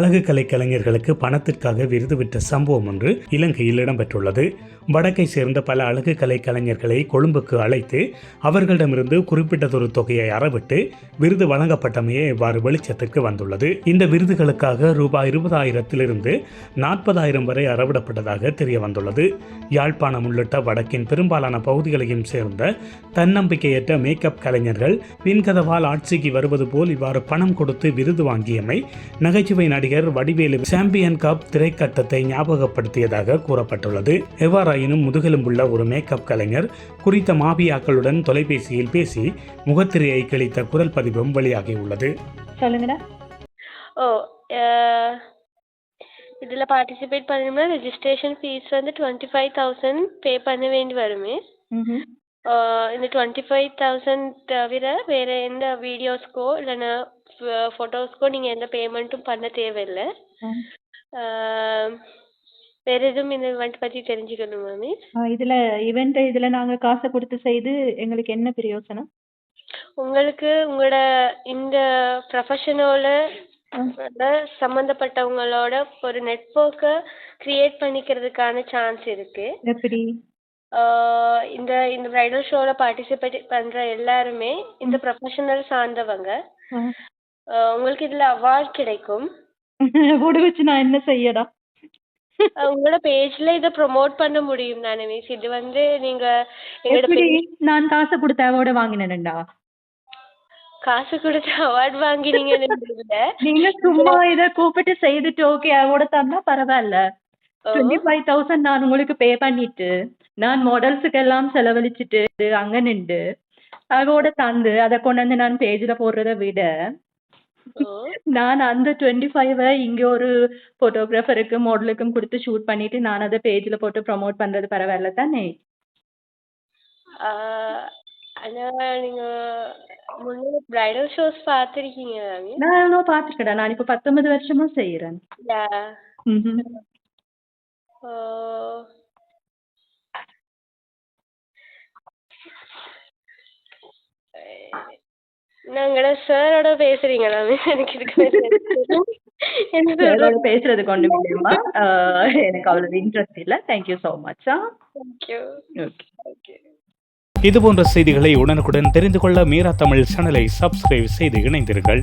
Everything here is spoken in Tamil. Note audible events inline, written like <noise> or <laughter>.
அழகு கலை கலைஞர்களுக்கு பணத்திற்காக விருது விட்ட சம்பவம் ஒன்று இலங்கையில் இடம்பெற்றுள்ளது. வடக்கை சேர்ந்த பல அழகு கலை கலைஞர்களை கொழும்புக்கு அழைத்து அவர்களிடமிருந்து குறிப்பிட்டதொரு தொகையை அறவிட்டு விருது வழங்கப்பட்டமையே இவ்வாறு வெளிச்சத்துக்கு வந்துள்ளது. இந்த விருதுகளுக்காக ரூபாய் இருபதாயிரத்திலிருந்து நாற்பதாயிரம் வரை அறவிடப்பட்டதாக தெரிய வந்துள்ளது யாழ்ப்பாணம் உள்ளிட்ட வடக்கின் பெரும்பாலான பகுதிகளையும் சேர்ந்த தன்னம்பிக்கையற்ற மேக்கப் கலைஞர்கள் பின்கதவால் ஆட்சிக்கு வருவது போல் இவ்வாறு பணம் கொடுத்து விருது வாங்கியமை நகைச்சுவை நடிகர் வடிவேலு சாம்பியன் கப் திரைக்கட்டத்தை ஞாபகப்படுத்தியதாக கூறப்பட்டுள்ளது. எவ்வாறாயினும் முதுகெலும்புள்ள ஒரு மேக்கப் கலைஞர் குறித்த மாபியாக்களுடன் தொலைபேசியில் பேசி முகத்திரையை கிழித்த குரல் பதிவும் வெளியாகியுள்ளது. சொல்லுங்கடா. ஓ இதில் பார்ட்டிசிபேட் பண்ணணும்னா ரெஜிஸ்ட்ரேஷன் ஃபீஸ் வந்து டுவெண்ட்டி ஃபைவ் தௌசண்ட் பே பண்ண வேண்டி வருமே. இந்த டுவெண்ட்டி ஃபைவ் தௌசண்ட் தவிர வேறு எந்த வீடியோஸ்க்கோ இல்லைன்னா ஃபோட்டோஸ்க்கோ நீங்கள் எந்த பேமெண்ட்டும் பண்ண தேவையில்லை. வேறு எதுவும் இந்த இவெண்ட் பற்றி தெரிஞ்சுக்கணுமா மிஸ் இதுல இவெண்ட் இதுல நாங்க காசை கொடுத்து செய்து எங்களுக்கு என்ன பிரயோசனம்? உங்களுக்கு உங்களோட இந்த ப்ரொஃபஷனோட. சம்மந்தப்பட்டவங்களோட ஒரு நெட்வொர்க்கை க்ரியேட் பண்ணிக்கிறதுக்கான சான்ஸ் இருக்குது எப்படி? இந்த இந்த ப்ரைடல் ஷோவில் பார்ட்டிசிபேட் பண்ணுற எல்லாருமே இந்த ப்ரொஃபஷனல் சார்ந்தவங்க. உங்களுக்கு இதில் அவார்ட் கிடைக்கும். <laughs> ஓட வச்சு நான் என்ன செய்யடா உங்களோட பேஜில் இதை ப்ரொமோட் பண்ண முடியும் தானே மிஸ் இது வந்து நீங்கள் எங்களோட நான் காசை கொடுத்து அவோட வாங்கினேன்டா. காசு கொடுத்து அவார்ட் வாங்கினீங்கன்னு இல்லை நீங்க சும்மா இத கூப்பிட்டு செய்துட்டு ஓகே அவோட தந்தா பரவாயில்ல. டுவெண்ட்டி ஃபைவ் தௌசண்ட் நான் உங்களுக்கு பே பண்ணிட்டு நான் மாடல்ஸுக்கு எல்லாம் செலவழிச்சிட்டு அங்க நின்று அதோட தந்து அதை கொண்டு வந்து நான் பேஜ்ல போடுறதை விட நான் அந்த டுவெண்ட்டி ஃபைவ் இங்க ஒரு போட்டோகிராஃபருக்கு மாடலுக்கும் கொடுத்து ஷூட் பண்ணிட்டு நான் அதை பேஜ்ல போட்டு ப்ரோமோட் பண்றது பரவாயில்ல தானே? முன்னே ப்ரைடல் ஷோஸ் பார்த்துருக்கீங்க நான் பாத்துக்கடா நான் இப்ப பத்தொன்பது வருஷமா செய்யறேன் நாங்கள சாரோட பேசுறீங்களா மிஸ் எனக்கு இதுக்கு என்ன உங்களோட சொல்றது பேசுறது கொண்டு முடியுமா ஆஹ் எனக்கு அவ்வளவு இன்ட்ரெஸ்ட் இல்ல. Thank you so much thank you okay okay இதுபோன்ற செய்திகளை உடனுக்குடன் தெரிந்து கொள்ள மீரா தமிழ் சேனலை சப்ஸ்கிரைப் செய்து இணைந்தீர்கள்